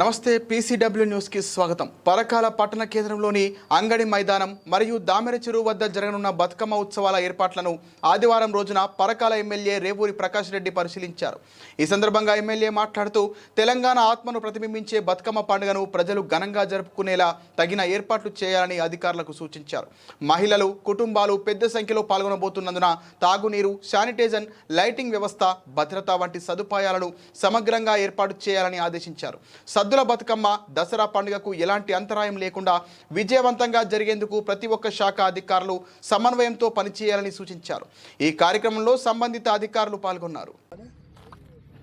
నమస్తే పీసీడబ్ల్యూ న్యూస్కి స్వాగతం. పరకాల పట్టణ కేంద్రంలోని అంగడి మైదానం మరియు దామెర చెరువు వద్ద జరగనున్న బతుకమ్మ ఉత్సవాల ఏర్పాట్లను ఆదివారం రోజున పరకాల ఎమ్మెల్యే రేవూరి ప్రకాష్ రెడ్డి పరిశీలించారు. ఈ సందర్భంగా ఎమ్మెల్యే మాట్లాడుతూ తెలంగాణ ఆత్మను ప్రతిబింబించే బతుకమ్మ పండుగను ప్రజలు ఘనంగా జరుపుకునేలా తగిన ఏర్పాట్లు చేయాలని అధికారులకు సూచించారు. మహిళలు కుటుంబాలు పెద్ద సంఖ్యలో పాల్గొనబోతున్నందున తాగునీరు శానిటైజర్ లైటింగ్ వ్యవస్థ భద్రత వంటి సదుపాయాలను సమగ్రంగా ఏర్పాటు చేయాలని ఆదేశించారు. సద్దుల బతుకమ్మ దసరా పండుగకు ఎలాంటి అంతరాయం లేకుండా విజయవంతంగా జరిగేందుకు ప్రతి ఒక్క శాఖ అధికారులు సమన్వయంతో పనిచేయాలని సూచించారు. ఈ కార్యక్రమంలో సంబంధిత అధికారులు పాల్గొన్నారు.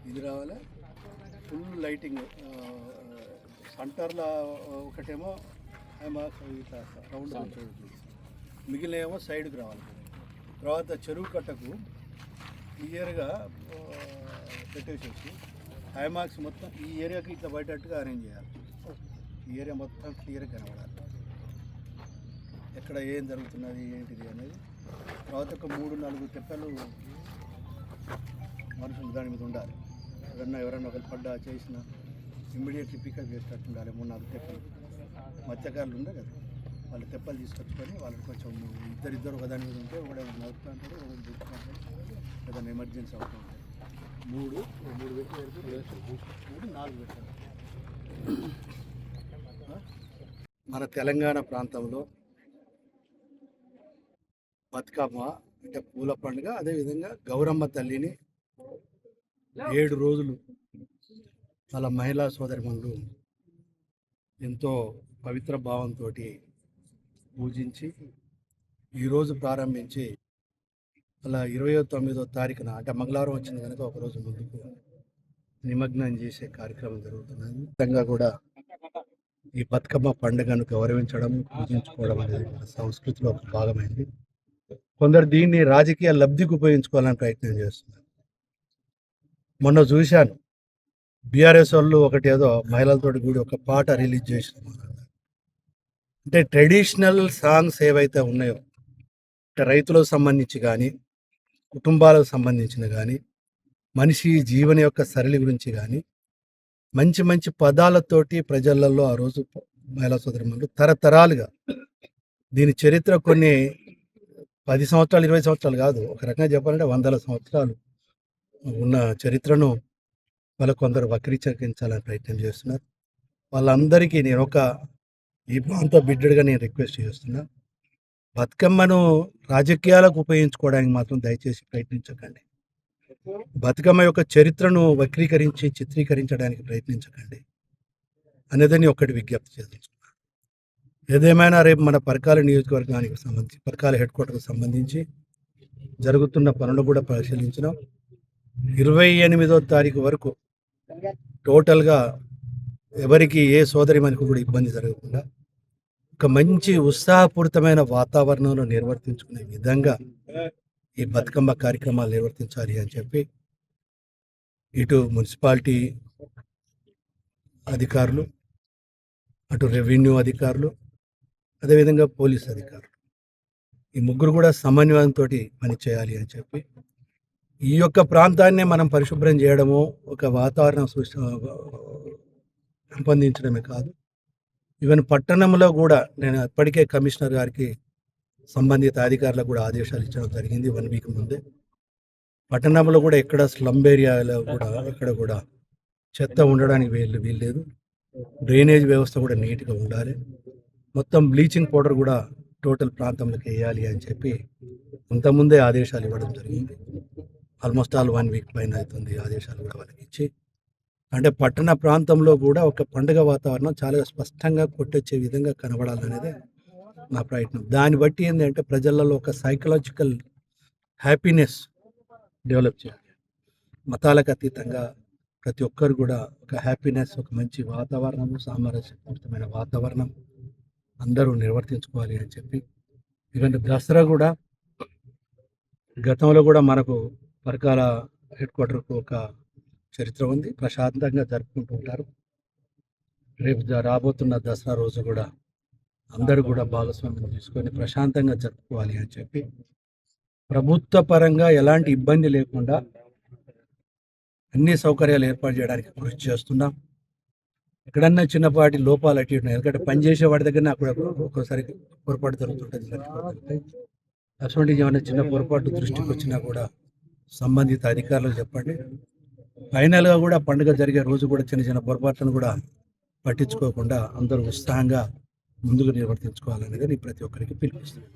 ఇది రావాలి? ఫుల్ లైటింగ్ సెంటర్లో ఒకటేమో రౌండ్ మిగిలిన ఏమో సైడ్కి రావాలి. తర్వాత చెరువు కట్టకు క్లియర్గా పెట్టేసేసి హైమాక్స్ మొత్తం ఈ ఏరియాకి ఇట్లా పడేటట్టుగా అరేంజ్ చేయాలి. ఈ ఏరియా మొత్తం క్లియర్గా కనబడాలి. ఎక్కడ ఏం జరుగుతున్నది ఏంటిది అనేది. తర్వాత ఒక మూడు నాలుగు తెప్పలు మనుషులు దాని మీద ఉండాలి. ఎవరన్నా ఎవరన్నా ఒకరు పడ్డా చేసిన ఇమ్మీడియట్లీ పికప్ చేసేటట్టు ఉండాలి. మూడు నాలుగు తెప్పలు మత్స్యకారులు ఉండే కదా. వాళ్ళు తెప్పలు తీసుకొచ్చుకొని వాళ్ళకి కొంచెం ఇద్దరిద్దరు ఒక దాని మీద ఉంటే ఒకడే నవ్వుతూ ఉంటాడు ఒకటి దిగుతూ ఉంటాడు ఏదైనా ఎమర్జెన్సీ అవుతూ ఉంటుంది మూడు మూడు పెట్టి మూడు నాలుగు పెట్టారు మన తెలంగాణ ప్రాంతంలో బతుకమ్మ అంటే పూల పండుగ అదేవిధంగా గౌరమ్మ తల్లిని ఏడు రోజులు వాళ్ళ మహిళా సోదరిమణులు ఎంతో పవిత్ర భావంతో పూజించి ఈరోజు ప్రారంభించి అలా ఇరవయో తొమ్మిదో తారీఖున అంటే మంగళవారం వచ్చింది కనుక ఒకరోజు ముందుకు నిమగ్నం చేసే కార్యక్రమం జరుగుతున్నది విధంగా కూడా ఈ బతుకమ్మ పండుగను గౌరవించడం పూజించుకోవడం అనేది మన సంస్కృతిలో ఒక భాగమైంది. కొందరు దీన్ని రాజకీయ లబ్ధికి ఉపయోగించుకోవాలని ప్రయత్నం చేస్తున్నారు. మొన్న చూశాను. బీఆర్ఎస్ వాళ్ళు ఒకటి ఏదో మహిళలతోటి కూడి ఒక పాట రిలీజ్ చేసిన అంటే ట్రెడిషనల్ సాంగ్స్ ఏవైతే ఉన్నాయో అంటే రైతులకు సంబంధించి కానీ కుటుంబాలకు సంబంధించిన కానీ మనిషి జీవన యొక్క సరళి గురించి కానీ మంచి మంచి పదాలతోటి ప్రజలలో ఆ రోజు మహిళా సోదరులు తరతరాలుగా దీని చరిత్ర కొన్ని పది సంవత్సరాలు ఇరవై సంవత్సరాలు కాదు. ఒక రకంగా చెప్పాలంటే వందల సంవత్సరాలు ఉన్న చరిత్రను వాళ్ళ కొందరు వక్రీకరించాలని ప్రయత్నం చేస్తున్నారు. వాళ్ళందరికీ నేను ఒక ఈ ప్రాంత బిడ్డడిగా నేను రిక్వెస్ట్ చేస్తున్నా. బతుకమ్మను రాజకీయాలకు ఉపయోగించుకోవడానికి మాత్రం దయచేసి ప్రయత్నించకండి. బతుకమ్మ యొక్క చరిత్రను వక్రీకరించి చిత్రీకరించడానికి ప్రయత్నించకండి. అనేదని ఒకటి విజ్ఞప్తి చేస్తున్నాను ఏదేమైనా రేపు మన పరకాల నియోజకవర్గానికి సంబంధించి పరకాల హెడ్ క్వార్టర్కి సంబంధించి జరుగుతున్న పనులు కూడా పరిశీలించినాం. ఇరవై ఎనిమిదో తారీఖు వరకు టోటల్గా ఎవరికి ఏ సోదరి మనకు కూడా ఇబ్బంది జరగకుండా ఒక మంచి ఉత్సాహపూరితమైన వాతావరణంలో నిర్వర్తించుకునే విధంగా ఈ బతుకమ్మ కార్యక్రమాలు నిర్వర్తించాలి అని చెప్పి ఇటు మున్సిపాలిటీ అధికారులు అటు రెవెన్యూ అధికారులు అదేవిధంగా పోలీస్ అధికారులు. ఈ ముగ్గురు కూడా సమన్వయంతో పనిచేయాలి అని చెప్పి ఈ యొక్క ప్రాంతాన్ని మనం పరిశుభ్రం చేయడము ఒక వాతావరణం సృష్టి పెంపొందించడమే కాదు. ఈవెన్ పట్టణంలో కూడా నేను ఇప్పటికే కమిషనర్ గారికి సంబంధిత అధికారులకు కూడా ఆదేశాలు ఇచ్చడం జరిగింది వన్ వీక్ ముందే. పట్టణంలో కూడా ఎక్కడ స్లమ్ ఏరియాలో కూడా ఎక్కడ కూడా చెత్త ఉండడానికి వీలు వీల్లేదు డ్రైనేజ్ వ్యవస్థ కూడా నీట్గా ఉండాలి. మొత్తం బ్లీచింగ్ పౌడర్ కూడా టోటల్ ప్రాంతంలోకి వేయాలి అని చెప్పి ఇంతకుముందే ఆదేశాలు ఇవ్వడం జరిగింది. ఆల్మోస్ట్ ఆల్ వన్ వీక్ పైన అవుతుంది ఆదేశాలు కూడా వాళ్ళకి ఇచ్చి. అంటే పట్టణ ప్రాంతంలో కూడా ఒక పండుగ వాతావరణం చాలా స్పష్టంగా కొట్టొచ్చే విధంగా కనబడాలనేదే నా ప్రయత్నం. దాన్ని బట్టి ఏంటంటే ప్రజలలో ఒక సైకలాజికల్ హ్యాపీనెస్ డెవలప్ చేయాలి. మతాలకు అతీతంగా ప్రతి ఒక్కరు కూడా ఒక హ్యాపీనెస్ ఒక మంచి వాతావరణము సామరస్యపూరితమైన వాతావరణం అందరూ నిర్వర్తించుకోవాలి అని చెప్పి ఎందుకంటే దసరా కూడా గతంలో కూడా మనకు పరకాల హెడ్ క్వార్టర్కు ఒక చరిత్ర ఉంది. ప్రశాంతంగా జరుపుకుంటూ ఉంటారు. రేపు రాబోతున్న దసరా రోజు కూడా అందరూ కూడా భాగస్వామ్యం తీసుకొని ప్రశాంతంగా జరుపుకోవాలి అని చెప్పి ప్రభుత్వ పరంగా ఎలాంటి ఇబ్బంది లేకుండా అన్ని సౌకర్యాలు ఏర్పాటు చేయడానికి కృషి చేస్తున్నాం. ఎక్కడన్నా చిన్నపాటి లోపాలు అటు ఇటు ఉన్నాయి. ఎందుకంటే పని చేసే వాడి దగ్గర అక్కడ ఒక్కోసారి పొరపాటు జరుగుతుంటుంది. అటువంటి ఏమైనా చిన్న పొరపాటు దృష్టికి వచ్చినా కూడా సంబంధిత అధికారులకు చెప్పండి. ఫైనల్గా కూడా పండుగ జరిగే రోజు కూడా చిన్న చిన్న పొరపాట్లను కూడా పట్టించుకోకుండా అందరూ ఉత్సాహంగా ముందుకు నిర్వర్తించుకోవాలనేది నేను ప్రతి ఒక్కరికి పిలిపిస్తున్నాను